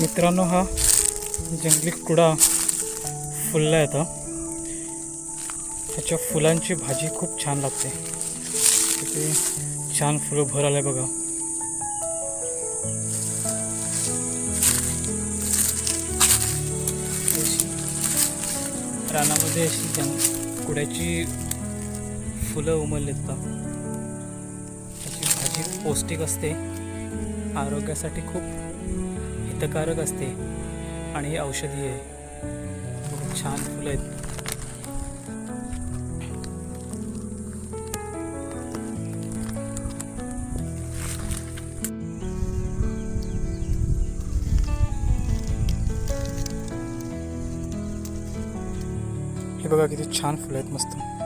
मित्रांनो हा जंगली कुडा फुलला येतं ह्याच्या फुलांची भाजी खूप छान लागते. किती छान फुलं भर आले बघा. रानामध्ये अशी जंग कुड्याची फुलं उमललेत का त्याची भाजी पौष्टिक असते. आरोग्यासाठी खूप हितकारक असते. आणि औषधी आहे. खूप छान फुलं आहेत. हे बघा किती छान फुलं आहेत मस्त.